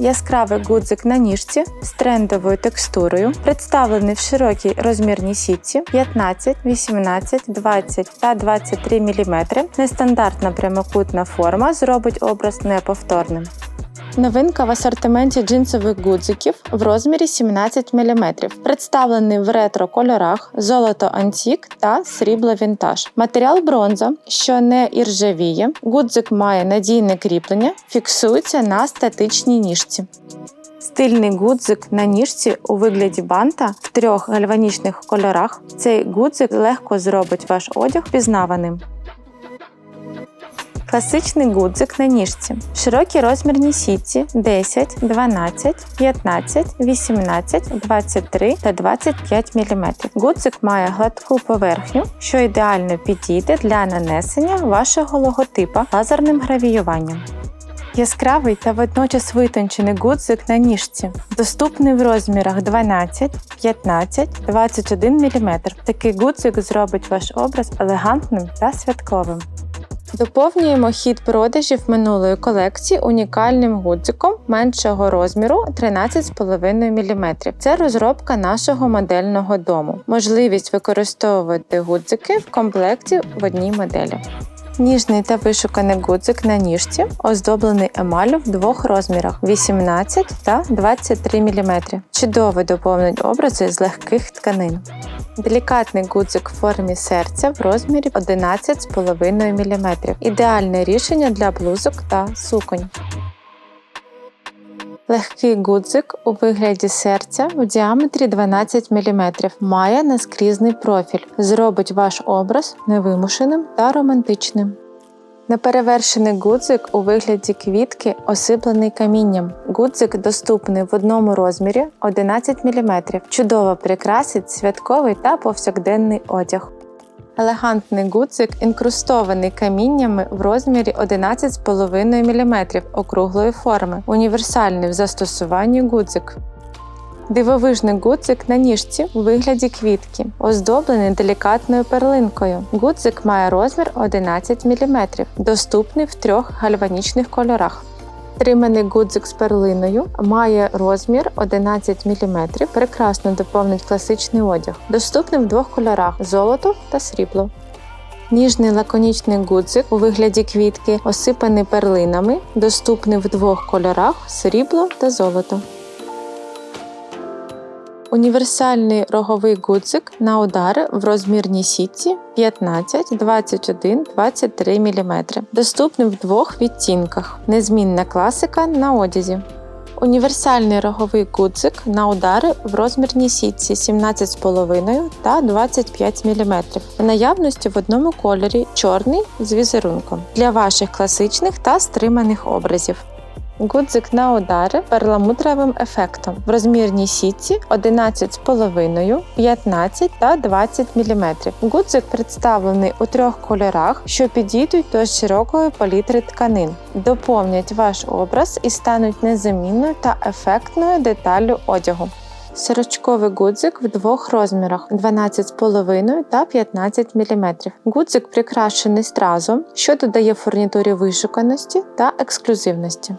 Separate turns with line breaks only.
Яскравий гудзик на ніжці з трендовою текстурою, представлений в широкій розмірній сітці 15, 18, 20 та 23 мм. Нестандартна прямокутна форма зробить образ неповторним. Новинка в асортименті джинсових гудзиків в розмірі 17 мм, представлений в ретро кольорах золото антік та срібло вінтаж. Матеріал бронза, що не іржавіє, гудзик має надійне кріплення, фіксується на статичній ніжці. Стильний гудзик на ніжці у вигляді банта в трьох гальванічних кольорах. Цей гудзик легко зробить ваш одяг впізнаваним. Класичний гудзик на ніжці. Широкі розмірні сітці 10, 12, 15, 18, 23 та 25 мм. Гудзик має гладку поверхню, що ідеально підійде для нанесення вашого логотипа лазерним гравіюванням. Яскравий та водночас витончений гудзик на ніжці, доступний в розмірах 12, 15, 21 мм. Такий гудзик зробить ваш образ елегантним та святковим. Доповнюємо хід продажів минулої колекції унікальним гудзиком меншого розміру 13,5 мм. Це розробка нашого модельного дому. Можливість використовувати гудзики в комплекті в одній моделі. Ніжний та вишуканий гудзик на ніжці, оздоблений емаллю в двох розмірах 18 та 23 мм. Чудово доповнить образи з легких тканин. Делікатний гудзик в формі серця в розмірі 11,5 мм. Ідеальне рішення для блузок та суконь. Легкий гудзик у вигляді серця в діаметрі 12 мм має наскрізний профіль, зробить ваш образ невимушеним та романтичним. Неперевершений гудзик у вигляді квітки, осиплений камінням. Гудзик доступний в одному розмірі 11 мм. Чудово прикрасить святковий та повсякденний одяг. Елегантний гудзик інкрустований каміннями в розмірі 11,5 мм округлої форми. Універсальний в застосуванні гудзик. Дивовижний гудзик на ніжці у вигляді квітки, оздоблений делікатною перлинкою. Гудзик має розмір 11 мм, доступний в трьох гальванічних кольорах. Триманий гудзик з перлиною має розмір 11 мм, прекрасно доповнить класичний одяг, доступний в двох кольорах золото та срібло. Ніжний лаконічний гудзик у вигляді квітки, осипаний перлинами, доступний в двох кольорах срібло та золото. Універсальний роговий гудзик на удари в розмірній сітці 15, 21, 23 мм. Доступний в двох відтінках. Незмінна класика на одязі. Універсальний роговий гудзик на удари в розмірній сітці 17,5 та 25 мм. В наявності в одному кольорі чорний з візерунком для ваших класичних та стриманих образів. Гудзик на удари перламутровим ефектом в розмірній сітці 11,5, 15 та 20 мм. Гудзик представлений у трьох кольорах, що підійдуть до широкої палітри тканин, доповнять ваш образ і стануть незамінною та ефектною деталлю одягу. Сорочковий гудзик в двох розмірах 12,5 та 15 мм. Гудзик прикрашений стразом, що додає фурнітурі вишуканості та ексклюзивності.